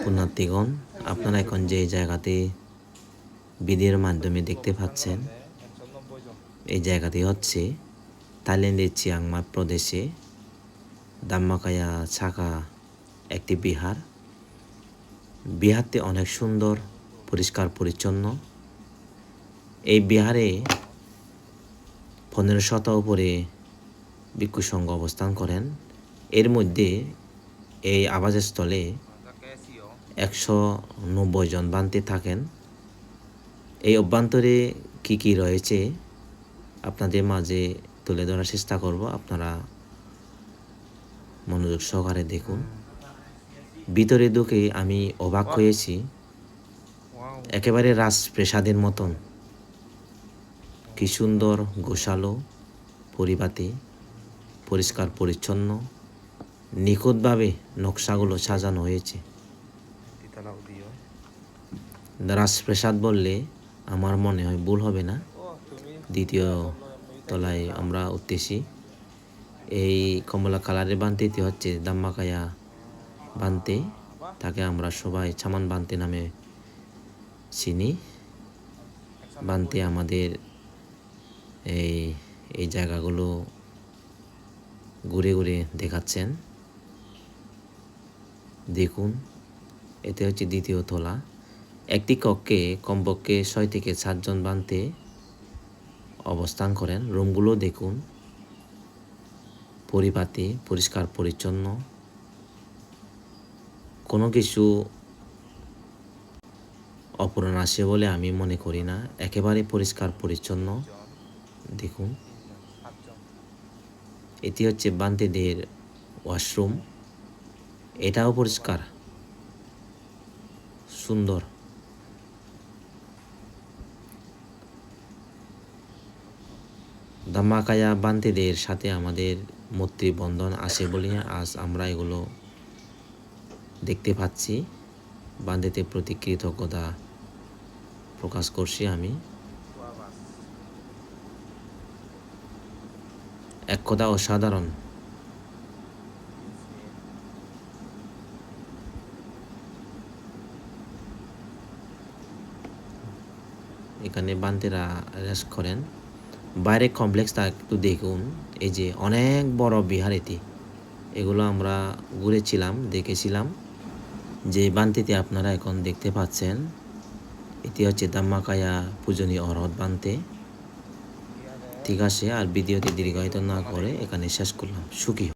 পুণ্যার্থীগণ আপনারা এখন যে জায়গাতে ভিডিওর মাধ্যমে দেখতে পাচ্ছেন, এই জায়গাটি হচ্ছে থাইল্যান্ডের চিয়াংমাই প্রদেশে দাম্মাকায়া ছাকা একটি বিহার। বিহারটি অনেক সুন্দর, পরিষ্কার, পরিচ্ছন্ন। এই বিহারে পনেরো শত উপরে ভিক্ষু সংঘ অবস্থান করেন। এর মধ্যে এই আবাসস্থলে একশো নব্বই জন বান্তি থাকেন। এই অভ্যন্তরে কি কি রয়েছে আপনাদের মাঝে তুলে ধরার চেষ্টা করব। আপনারা মনোযোগ সহকারে দেখুন। ভিতরে ঢুকে আমি অবাক হয়েছি। একেবারে রাজপ্রাসাদের মতন। কি সুন্দর গোশালো পরিপাটি, পরিষ্কার, পরিচ্ছন্ন, নিখুঁতভাবে নকশাগুলো সাজানো হয়েছে। রাজপ্রাসাদ বললে আমার মনে হয় ভুল হবে না। দ্বিতীয় তলায় আমরা উঠতেছি। এই কমলা কালারের বান্তিটি হচ্ছে দাম্মাকায়া বান্তে। তাকে আমরা সবাই ছামান বান্তে নামে চিনি। বান্তে আমাদের এই এই জায়গাগুলো ঘুরে ঘুরে দেখাচ্ছেন। দেখুন। এতে হচ্ছে দ্বিতীয় তলা। একটি কক্ষে কমপক্ষে ছয় থেকে সাতজন বানতে অবস্থান করেন। রুমগুলো দেখুন। পরিপাটি, পরিষ্কার, পরিচ্ছন্ন। কোনো কিছু অপূরণ আসে বলে আমি মনে করি না। একেবারে পরিষ্কার, পরিচ্ছন্ন। দেখুন। এটি হচ্ছে বান্তেদের ওয়াশরুম। এটাও পরিষ্কার। সুন্দর। ধামাকায়া বান্তেদের সাথে আমাদের মৈত্রী বন্ধন আছে বলে আজ আমরা এগুলো দেখতে পাচ্ছি। বান্দেতে প্রতি কৃতজ্ঞতা প্রকাশ করছি আমি। এক কথা অসাধারণ। এখানে বান্তেরা রেস্ট করেন। বাইরে কমপ্লেক্সটা একটু দেখুন। এই যে অনেক বড় বিহার এটি। এগুলো আমরা ঘুরেছিলাম, দেখেছিলাম। যে বান্তিতে আপনারা এখন দেখতে পাচ্ছেন, এটি হচ্ছে দাম্মাকায়া পূজনীয় অরহত বান্তে। ঠিক আছে, আর ভিডিওটি দীর্ঘায়িত না করে এখানে শেষ করলাম। সুখী।